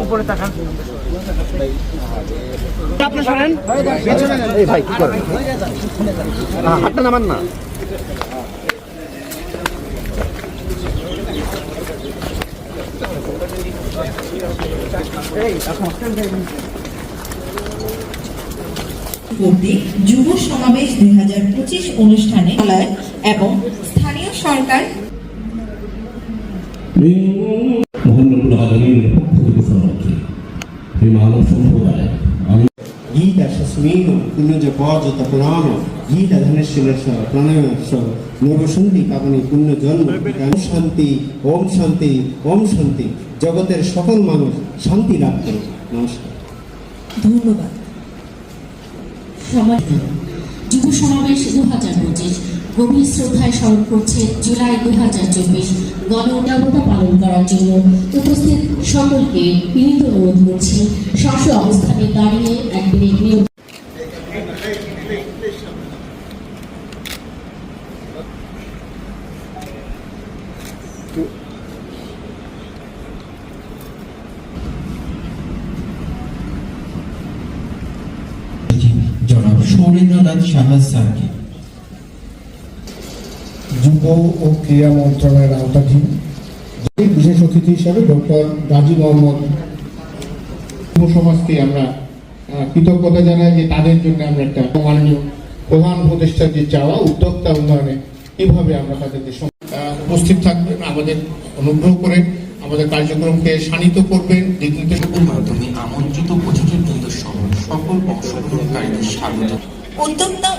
উপরে তাকান। আপনি শোনেন। এই ভাই কি করেন? হাতটা নামান না। কর্তৃক যুব সমাবেশ দুই হাজার পঁচিশ অনুষ্ঠানে এবং স্থানীয় সরকার gita dhaneshwarasya pranayasya নবসন্তি কারণে পুণ্য জন্ম শান্তি ওম শান্তি ওম শান্তি জগতের সকল মানুষ শান্তি লাভ করে নমস্কার ধন্যবাদ গভীর শ্রদ্ধায় স্মরণ করছে জুলাই দু হাজার চব্বিশ গণ পালন করার জন্য উপস্থিত সকলকে বিনীত অনুরোধ করছি। স্ব অবস্থানে দাঁড়িয়ে এক জনাব সৌরেন্দ্রনাথ সাহা স্যারকে। যুব ও ক্রীড়া মন্ত্রণালয়ের আওতাধীন এই বিশেষ অতিথি হিসাবে ডক্টর গাজী মোহাম্মদ যুব সমাজকে আমরা কৃতজ্ঞতা জানাই যে তাদের জন্য আমরা একটা মাননীয় প্রধান উপদেষ্টার যে চাওয়া উদ্যোক্তা উন্নয়নে কীভাবে আমরা তাদেরকে উপস্থিত থাকবেন আমাদের অনুগ্রহ করে আমাদের কার্যক্রমকে শানিত করবেন। দিক নির্দেশকের মাধ্যমে আমন্ত্রিত অতিথিবৃন্দ সহ সকল অংশগ্রহণকারীদের স্বাগত। উদ্যোক্তা